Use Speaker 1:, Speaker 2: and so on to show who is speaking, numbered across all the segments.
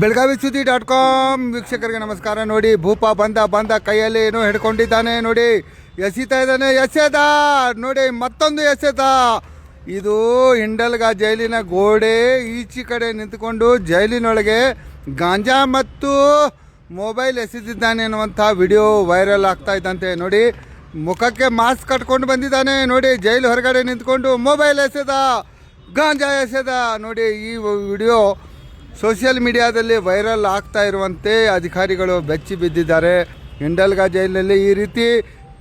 Speaker 1: ಬೆಳಗಾವಿ ಸುದ್ದಿ dot com ವೀಕ್ಷಕರಿಗೆ ನಮಸ್ಕಾರ. ನೋಡಿ, ಭೂಪ ಬಂದ ಬಂದ ಕೈಯಲ್ಲಿ ಏನೋ ಹಿಡ್ಕೊಂಡಿದ್ದಾನೆ, ನೋಡಿ. ಎಸಿತಾ ಇದ್ದಾನೆ, ಎಸೆದ. ನೋಡಿ, ಮತ್ತೊಂದು ಎಸೆದ ಇದು ಹಿಂಡಲ್ಗ ಜೈಲಿನ ಗೋಡೆ, ಈಚೆ ಕಡೆ ನಿಂತ್ಕೊಂಡು ಜೈಲಿನೊಳಗೆ ಗಾಂಜಾ ಮತ್ತು ಮೊಬೈಲ್ ಎಸೆದಿದ್ದಾನೆ ಅನ್ನುವಂಥ ವಿಡಿಯೋ ವೈರಲ್ ಆಗ್ತಾ ಇದ್ದಂತೆ. ನೋಡಿ, ಮುಖಕ್ಕೆ ಮಾಸ್ಕ್ ಕಟ್ಕೊಂಡು ಬಂದಿದ್ದಾನೆ. ನೋಡಿ, ಜೈಲು ಹೊರಗಡೆ ನಿಂತ್ಕೊಂಡು ಮೊಬೈಲ್ ಎಸೆದ, ಗಾಂಜಾ ಎಸೆದ. ನೋಡಿ, ಈ ವಿಡಿಯೋ ಸೋಷಿಯಲ್ ಮೀಡಿಯಾದಲ್ಲಿ ವೈರಲ್ ಆಗ್ತಾ ಇರುವಂತೆ ಅಧಿಕಾರಿಗಳು ಬೆಚ್ಚಿ ಬಿದ್ದಿದ್ದಾರೆ. ಹಿಂಡಲ್ಗಾ ಜೈಲಿನಲ್ಲಿ ಈ ರೀತಿ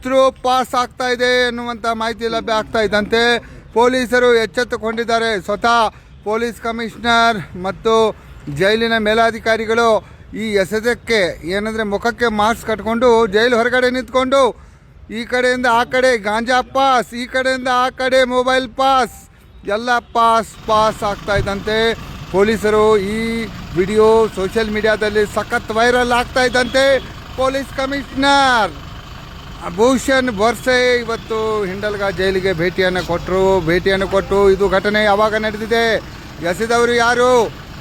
Speaker 1: ತ್ರೂ ಪಾಸ್ ಆಗ್ತಾ ಇದೆ ಎನ್ನುವಂಥ ಮಾಹಿತಿ ಲಭ್ಯ ಆಗ್ತಾ ಇದ್ದಂತೆ ಪೊಲೀಸರು ಎಚ್ಚೆತ್ತುಕೊಂಡಿದ್ದಾರೆ. ಸ್ವತಃ ಪೊಲೀಸ್ ಕಮಿಷನರ್ ಮತ್ತು ಜೈಲಿನ ಮೇಲಾಧಿಕಾರಿಗಳು ಈ ಎಸೆದಕ್ಕೆ ಏನಂದರೆ ಮುಖಕ್ಕೆ ಮಾಸ್ಕ್ ಕಟ್ಕೊಂಡು ಜೈಲು ಹೊರಗಡೆ ನಿಂತ್ಕೊಂಡು ಈ ಕಡೆಯಿಂದ ಆ ಕಡೆ ಗಾಂಜಾ ಪಾಸ್, ಈ ಕಡೆಯಿಂದ ಆ ಕಡೆ ಮೊಬೈಲ್ ಪಾಸ್, ಎಲ್ಲ ಪಾಸ್ ಪಾಸ್ ಆಗ್ತಾ ಇದ್ದಂತೆ. ಪೊಲೀಸರು ಈ ವಿಡಿಯೋ ಸೋಷಿಯಲ್ ಮೀಡಿಯಾದಲ್ಲಿ ಸಖತ್ ವೈರಲ್ ಆಗ್ತಾ ಇದ್ದಂತೆ ಪೊಲೀಸ್ ಕಮಿಷನರ್. ಭೂಷಣ್ ಬರ್ಸೆ ಇವತ್ತು ಹಿಂಡಲ್ಗ ಜೈಲಿಗೆ ಭೇಟಿಯನ್ನು ಕೊಟ್ಟರು ಭೇಟಿಯನ್ನು ಕೊಟ್ಟು ಇದು ಘಟನೆ ಯಾವಾಗ ನಡೆದಿದೆ? ಎಸೆದವರು ಯಾರು?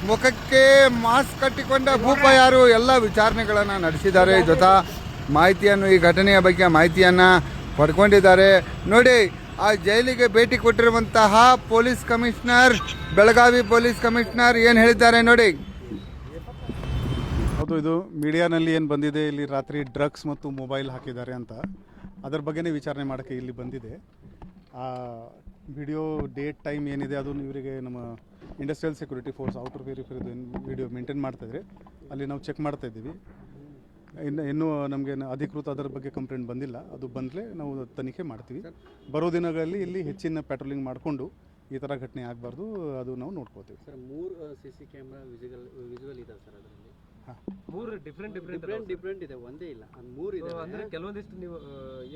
Speaker 1: ಮುಖಕ್ಕೆ ಮಾಸ್ಕ್ ಕಟ್ಟಿಕೊಂಡ ಭೂಪ ಯಾರು? ಎಲ್ಲ ವಿಚಾರಣೆಗಳನ್ನು ನಡೆಸಿದ್ದಾರೆ. ಜೊತೆ ಮಾಹಿತಿಯನ್ನು ಈ ಘಟನೆಯ ಬಗ್ಗೆ ಮಾಹಿತಿಯನ್ನು ಪಡ್ಕೊಂಡಿದ್ದಾರೆ. ನೋಡಿ ಆ ಜೈಲಿಗೆ ಭೇಟಿ ಕೊಟ್ಟಿರುವಂತಹ police commissioner, Belagavi police commissioner ಏನು ಹೇಳಿದ್ದಾರೆ ನೋಡಿ.
Speaker 2: ಹೌದು, ಇದು ಮೀಡಿಯಾನಲ್ಲಿ ಏನು ಬಂದಿದೆ, ಇಲ್ಲಿ ರಾತ್ರಿ ಡ್ರಗ್ಸ್ ಮತ್ತು ಮೊಬೈಲ್ ಹಾಕಿದ್ದಾರೆ ಅಂತ. ಅದರ ಬಗ್ಗೆನೇ ವಿಚಾರಣೆ ಮಾಡೋಕ್ಕೆ ಇಲ್ಲಿ ಬಂದಿದೆ. ಆ ವಿಡಿಯೋ ಡೇಟ್, ಟೈಮ್ ಏನಿದೆ ಅದು ಇವರಿಗೆ ನಮ್ಮ ಇಂಡಸ್ಟ್ರಿಯಲ್ ಸೆಕ್ಯೂರಿಟಿ ಫೋರ್ಸ್ ಔಟರ್ ವೇರಿಫೈರ್ದು ಏನು ವಿಡಿಯೋ ಮೇಂಟೈನ್ ಮಾಡ್ತಾ ಇದ್ರಿ, ಅಲ್ಲಿ ನಾವು ಚೆಕ್ ಮಾಡ್ತಾ ಇದ್ದೀವಿ. ಇನ್ನು ಇನ್ನೂ ನಮಗೆ ಅಧಿಕೃತ ಅದರ ಬಗ್ಗೆ ಕಂಪ್ಲೇಂಟ್ ಬಂದಿಲ್ಲ. ಅದು ಬಂದಲೇ ನಾವು ತನಿಖೆ ಮಾಡ್ತೀವಿ. ಬರೋ ದಿನಗಳಲ್ಲಿ ಇಲ್ಲಿ ಹೆಚ್ಚಿನ ಪ್ಯಾಟ್ರೋಲಿಂಗ್ ಮಾಡಿಕೊಂಡು ಈ ಥರ ಘಟನೆ ಆಗಬಾರ್ದು ಅದು ನಾವು ನೋಡ್ಕೋತೀವಿ
Speaker 3: ಸರ್ ಮೂರು C C camera visual visual ಇದೆ ಸರ್ ಅದರಲ್ಲಿ.
Speaker 4: ಮೂರು ಡಿಫ್ರೆಂಟ್ ಡಿಫ್ರೆಂಟ್
Speaker 3: ಡಿಫ್ರೆಂಟ್ ಡಿಫ್ರೆಂಟ್ ಇದೆ ಒಂದೇ ಇಲ್ಲ. ಅದು ಮೂರು ಇದೆ
Speaker 4: ಅಂದರೆ ಕೆಲವೊಂದಿಷ್ಟು ನೀವು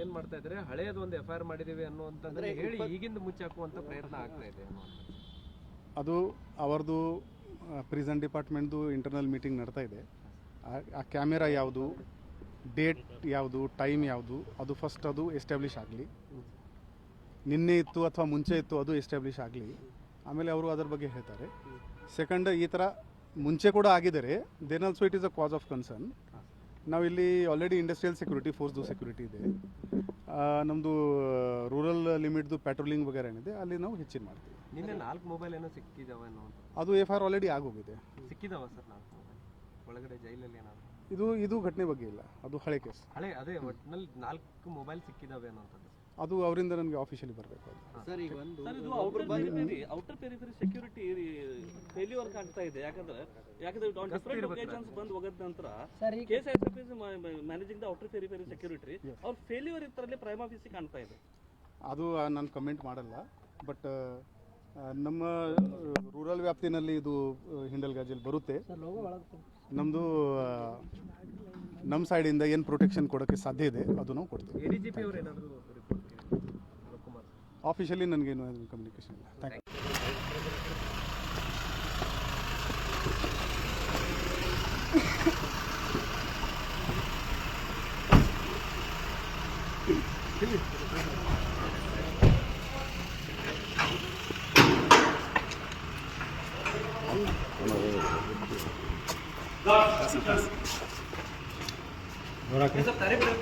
Speaker 4: ಏನು ಮಾಡ್ತಾ ಇದ್ರೆ ಹಳೆಯದು ಒಂದು ಎಫ್ ಐ ಆರ್ ಮಾಡಿದ್ದೀವಿ ಅನ್ನುವಂಥದ್ದನ್ನ ಹೇಳಿ ಈಗಿಂದ ಮುಚ್ಚಾಕುವಂತ ಪ್ರಯತ್ನ ಆಗ್ತಾ ಇದೆ
Speaker 2: ಅದು ಅವರದು ಪ್ರಿಸನ್ ಡಿಪಾರ್ಟ್ಮೆಂಟ್ದು ಇಂಟರ್ನಲ್ ಮೀಟಿಂಗ್ ನಡ್ತಾ ಇದೆ. ಆ- ಕ್ಯಾಮೆರಾ ಯಾವುದು? ಡೇಟ್ ಯಾವುದು? ಟೈಮ್ ಯಾವುದು? ಅದು ಫಸ್ಟ್ ಅದು ಎಸ್ಟಾಬ್ಲಿಷ್ ಆಗಲಿ. ನಿನ್ನೆ ಇತ್ತು ಅಥವಾ ಮುಂಚೆ ಇತ್ತು ಅದು ಎಸ್ಟಾಬ್ಲಿಷ್ ಆಗಲಿ. ಆಮೇಲೆ ಅವರು ಅದರ ಬಗ್ಗೆ ಹೇಳ್ತಾರೆ. ಸೆಕೆಂಡ್ ಈ ಥರ ಮುಂಚೆ ಕೂಡ ಆಗಿದ್ದಾರೆ then also it is a cause of concern ನಾವಿಲ್ಲಿ ಆಲ್ರೆಡಿ ಇಂಡಸ್ಟ್ರಿಯಲ್ ಸೆಕ್ಯೂರಿಟಿ ಫೋರ್ಸ್ದು ಸೆಕ್ಯೂರಿಟಿ ಇದೆ. ನಮ್ಮದು ರೂರಲ್ ಲಿಮಿಟ್ದು ಪ್ಯಾಟ್ರೋಲಿಂಗ್ ವಗೇರೆ ಏನಿದೆ ಅಲ್ಲಿ ನಾವು ಹೆಚ್ಚಿನ ಮಾಡ್ತೀವಿ.
Speaker 4: ನಿನ್ನೆ ನಾಲ್ಕು ಮೊಬೈಲ್ ಏನೋ ಸಿಕ್ಕಿದಾವೆ
Speaker 2: ಅದು ಎಫ್ ಆರ್ ಆಲ್ರೆಡಿ ಆಗೋಗಿದೆ
Speaker 4: ಸಿಕ್ಕಿದಾವ ಸರ್ ನಾಲ್ಕು ಒಳಗಡೆ ಜೈಲಲ್ಲಿ ಏನಾದ್ರು?
Speaker 2: ಇದು ಇದು ಘಟನೆ ಬಗ್ಗೆ ಇಲ್ಲ. ಅದು ಹಳೆ ಕೇಸ್.
Speaker 4: ಹಳೆ ಅದೇ ಒಟ್ಟಿನಲ್ಲಿ ನಾಲ್ಕು ಮೊಬೈಲ್ ಸಿಕ್ಕಿದಾವೆ ಅನ್ನೋಂಥದ್ದು.
Speaker 2: ಅದು ಅವರಿಂದ ನನಗೆ ಆಫೀಷಿಯಲಿ ಬರಬೇಕು ಅದು.
Speaker 3: ಸರ್ ಈಗ ಒಂದು
Speaker 5: ಸರ್ ಇದು outer periphery outer periphery security failure ಕಾಣ್ತಾ ಇದೆ. ಯಾಕಂದ್ರೆ ಯಾಕಂದ್ರೆ ಡಿಫರೆಂಟ್ ಲೊಕೇಶನ್ಸ್ ಬಂದು ಹೋಗದ ನಂತರ K S managing the outer periphery security ಅವ್ರ ಫೇಲ್ಯೂರ್ ಇತ್ತರಲ್ಲಿ ಪ್ರೈಮ್ ಆಫೀಸಿಗೆ ಕಾಣ್ತಾ ಇದೆ.
Speaker 2: ಅದು ನಾನು ಕಮೆಂಟ್ ಮಾಡಲ್ಲ. ಬಟ್ ನಮ್ಮ ರೂರಲ್ ವ್ಯಾಪ್ತಿನಲ್ಲಿ ಇದು ಹಿಂಡಲ್ ಗಾಜಲ್ಲಿ ಬರುತ್ತೆ. ನಮ್ಮದು ನಮ್ಮ ಸೈಡಿಂದ ಏನು ಪ್ರೊಟೆಕ್ಷನ್ ಕೊಡೋಕ್ಕೆ ಸಾಧ್ಯ ಇದೆ ಅದು ನಾವು ಕೊಡ್ತೀವಿ ಆಫೀಷಿಯಲಿ ನನಗೇನು ಕಮ್ಯುನಿಕೇಶನ್ ಇಲ್ಲ. ಥ್ಯಾಂಕ್ ಯು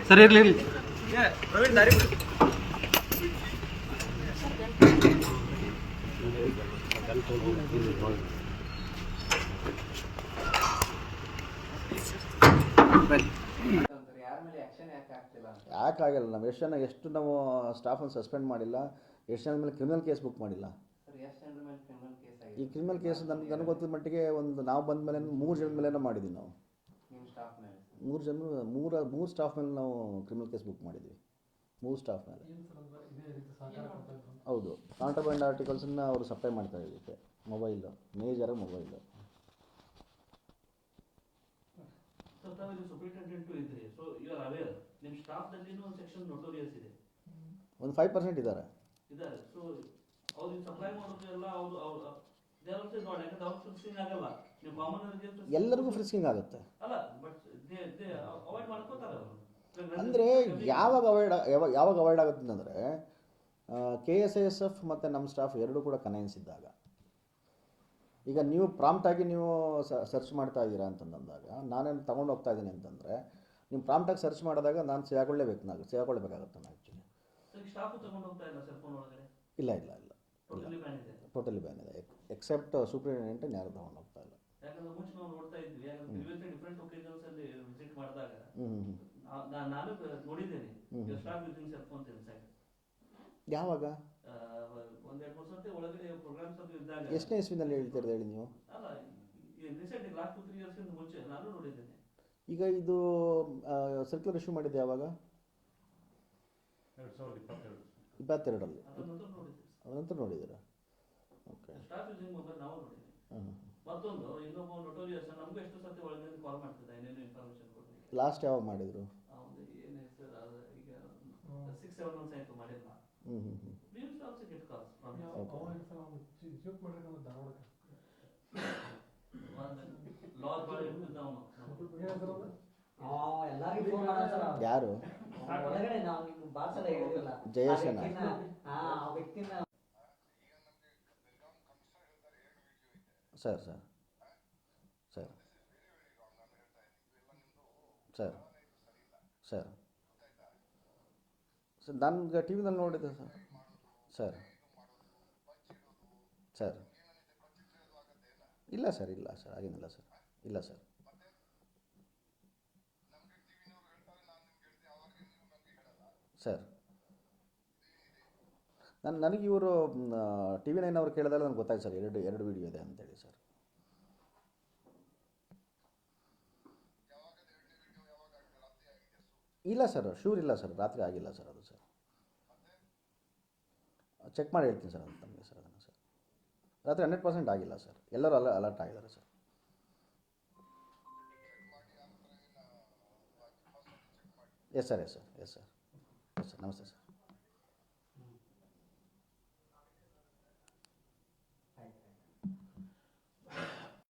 Speaker 4: ಸರ್ ಇರ್ಲಿ ಇರ್ಲಿ.
Speaker 6: ಆಗಿಲ್ಲ? ನಾವು ಎಷ್ಟು ಜನ ಎಷ್ಟು ನಾವು ಸ್ಟಾಫನ್ನು ಸಸ್ಪೆಂಡ್ ಮಾಡಿಲ್ಲ? ಎಷ್ಟು ಜನ ಮೇಲೆ ಕ್ರಿಮಿನಲ್ ಕೇಸ್ ಬುಕ್ ಮಾಡಿಲ್ಲ? ಈ ಕ್ರಿಮಿನಲ್ ಕೇಸ್ ನನಗೆ ನನಗೆ ಗೊತ್ತಿದ್ದ ಮಟ್ಟಿಗೆ ಒಂದು ನಾವು ಬಂದ ಮೇಲೆ ಮೂರು ಜನ ಮೇಲೆ ಮಾಡಿದ್ವಿ ನಾವು. ಮೂರು ಜನ ಮೂರು ಮೂರು ಸ್ಟಾಫ್ ಮೇಲೆ ನಾವು ಕ್ರಿಮಿನಲ್ ಕೇಸ್ ಬುಕ್ ಮಾಡಿದ್ವಿ. ಮೂರು ಸ್ಟಾಫ್ ಮೇಲೆ. ಹೌದು. ಕಾಂಟ್ರಬ್ಯಾಂಡ್ ಆರ್ಟಿಕಲ್ಸನ್ನು ಅವರು ಸಪ್ಲೈ ಮಾಡ್ತಾ ಇದಕ್ಕೆ ಮೊಬೈಲು ಮೇಜರಾಗಿ ಮೊಬೈಲು
Speaker 5: ಸೊ ತಾವು ಸೂಪರಿಂಟೆಂಡೆಂಟು ಇದ್ರಿ. ಯು ಆರ್ ಅವೇರ್ ನಿಮ್ಮ ಸ್ಟಾಫ್ದಲ್ಲಿನೂ ಒಂದು ಸೆಕ್ಷನ್ ನೋಟೋರಿಯಸ್ ಇದೆ.
Speaker 6: ಒಂದು ಫೈವ್ ಪರ್ಸೆಂಟ್ ಇದ್ದಾರೆ. ಎಲ್ಲರಿಗೂ ಫ್ರಿಸ್ಕಿಂಗ್ ಆಗುತ್ತೆ. ಅಂದರೆ ಯಾವಾಗ ಅವಾಯ್ಡ್ ಯಾವಾಗ ಯಾವಾಗ ಅವಾಯ್ಡ್ ಆಗುತ್ತೆ ಅಂದರೆ ಕೆ ಎಸ್ ಎಸ್ ಎಫ್ ಮತ್ತು ನಮ್ಮ ಸ್ಟಾಫ್ ಎರಡೂ ಕೂಡ ಕನೆನ್ಸ್ ಇದ್ದಾಗ. ಈಗ ನೀವು ಪ್ರಾಮ್ಟಾಗಿ ನೀವು ಸರ್ಚ್ ಮಾಡ್ತಾ ಇದ್ದೀರಾ ಅಂತಂದಾಗ ನಾನೇನು ತಗೊಂಡು ಹೋಗ್ತಾ ಇದ್ದೀನಿ ಅಂತಂದರೆ ನೀವು ಪ್ರಾಮ್ಟಾಗಿ ಸರ್ಚ್ ಮಾಡಿದಾಗ ನಾನು ಸೇರ್ಕೊಳ್ಳೇಬೇಕು ನಾನು ಸೇರ್ಕೊಳ್ಬೇಕಾಗುತ್ತೆ ನಾನು ಆ್ಯಕ್ಚುಲಿ
Speaker 5: ಇಲ್ಲ
Speaker 6: ಇಲ್ಲ ಇಲ್ಲ ಇಲ್ಲ.
Speaker 5: ಟೋಟಲಿ ಬ್ಯಾನ್ ಇದೆ.
Speaker 6: ಟೋಟಲಿ ಬ್ಯಾನ್ ಇದೆ. ಎಕ್ಸೆಪ್ಟ್ ಸೂಪರಿಂಟೆಂಡೆಂಟ್ ಯಾರು ತಗೊಂಡು ಹೋಗ್ತಾ ಇಲ್ಲ.
Speaker 5: ಯಾಕಂದ್ರೆ ಮುಂಚೆ ನಾವು ನೋಡ್ತಾ ಇದ್ವಿ. ಯಾಕಂದ್ರೆ ಡಿಫ್ರೆಂಟ್ ಒಕೇಶನ್ಸ್ ಅಲ್ಲಿ ವಿಸಿಟ್ ಮಾಡಿದಾಗ ನಾನು ನೋಡಿದ್ದೇನೆ. Staff using cell phones inside
Speaker 6: ಯಾವಾಗ?
Speaker 5: ಒಂದ್ ಎರಡು ಮೂರು ಸರ್ತಿ ಒಳಗಡೆ ಪ್ರೋಗ್ರಾಮ್ಸ್ ಅದು ಇದ್ದಾಗ.
Speaker 6: ಎಷ್ಟನೇ ಇಸ್ವಿನಲ್ಲಿ ಹೇಳ್ತಿರೋದು ಹೇಳಿ ನೀವು?
Speaker 5: ಅಲ್ಲ recent last two three years ಮುಂಚೆ ನಾನು ನೋಡಿದ್ದೇನೆ.
Speaker 6: ಈಗ ಇದು ಸರ್ಕ್ಯುಲರ್ ಇಶ್ಯೂ ಮಾಡಿದ್ದು ಯಾವಾಗ? ಇಪ್ಪತ್ತೆರಡರಲ್ಲಿ. ಅದ ನಂತರ ನೋಡಿದ್ದೀರಾ?
Speaker 5: ಸ್ಟಾಫ್ ನಾವು ನೋಡಿದ್ವಿ. ಮತ್ತೊಂದು ಇನ್ನೊಬ್ಬ ನೊಟೋರಿಯಸ್ ನಮ್ಗೆ ಎಷ್ಟು ಸತಿ ಒಳಗೆ ಕಾಲ್ ಮಾಡ್ತಿದ್ದ ಏನೇನು ಇನ್ಫಾರ್ಮೇಶನ್ ಕೊಡ್ತೀವಿ
Speaker 6: ಲಾಸ್ಟ್ ಯಾವಾಗ ಮಾಡಿದ್ರು?
Speaker 5: ಏನು ಹೆಸರು ಈಗ ಸಿಕ್ಸ್ ಸೆವೆನ್ ಮಂತ್ಸ್ ಆಯ್ತು ಮಾಡಿಲ್ಲ.
Speaker 6: ಹ್ಞೂ ಹ್ಞೂ ಹ್ಞೂ
Speaker 5: We used to also get calls from him. ಒಂದು law ಭಾಳ ಇರ್ತಿದ್ದ ಅವನು.
Speaker 7: ಎಲ್ಲಾರಿಗೂ ಫೋನ್ ಮಾಡೋ
Speaker 6: ಯಾರು?
Speaker 7: ಜಯಶನ ಆ ವ್ಯಕ್ತಿನ ಭಾಳ ಸಲ ಹೇಳಿರಲ್ಲ
Speaker 6: ಜಯೇಶನ? Sir sir. Sir. Sir. Sir. Sir ನಾನು ಟಿ ವಿನಲ್ಲಿ ನೋಡಿದ್ದೆ, ಸರ್. ಸರ್. ಸರ್. ಇಲ್ಲ ಸರ್ ಇಲ್ಲ, ಸರ್. ಹಾಗೇನಿಲ್ಲ, ಸರ್. ಇಲ್ಲ, ಸರ್. ಸರ್. ನಾನು, ನನಗೆ ಇವರು ಟಿ ವಿ ನೈನ್ ಅವ್ರು ಕೇಳಿದಾಗ ನನಗೆ ಗೊತ್ತಾಯ್ತು ಸರ್, ಎರಡು ಎರಡು ವಿಡಿಯೋ ಇದೆ ಅಂತೇಳಿ ಸರ್. ಇಲ್ಲ ಸರ್, ಶೂರ್ ಇಲ್ಲ ಸರ್, ರಾತ್ರಿ ಆಗಿಲ್ಲ ಸರ್ ಅದು ಸರ್. ಚೆಕ್ ಮಾಡಿ ಹೇಳ್ತೀನಿ ಸರ್ ಅಂತ ನಮಗೆ ಸರ್ ಅದನ್ನು ಸರ್. ರಾತ್ರಿ ಹಂಡ್ರೆಡ್ ಪರ್ಸೆಂಟ್ ಆಗಿಲ್ಲ ಸರ್, ಎಲ್ಲರೂ ಅಲ, ಅಲರ್ಟ್ ಆಗಿದ್ದಾರೆ sir. Yes sir yes sir yes sir yes sir ನಮಸ್ತೆ ಸರ್.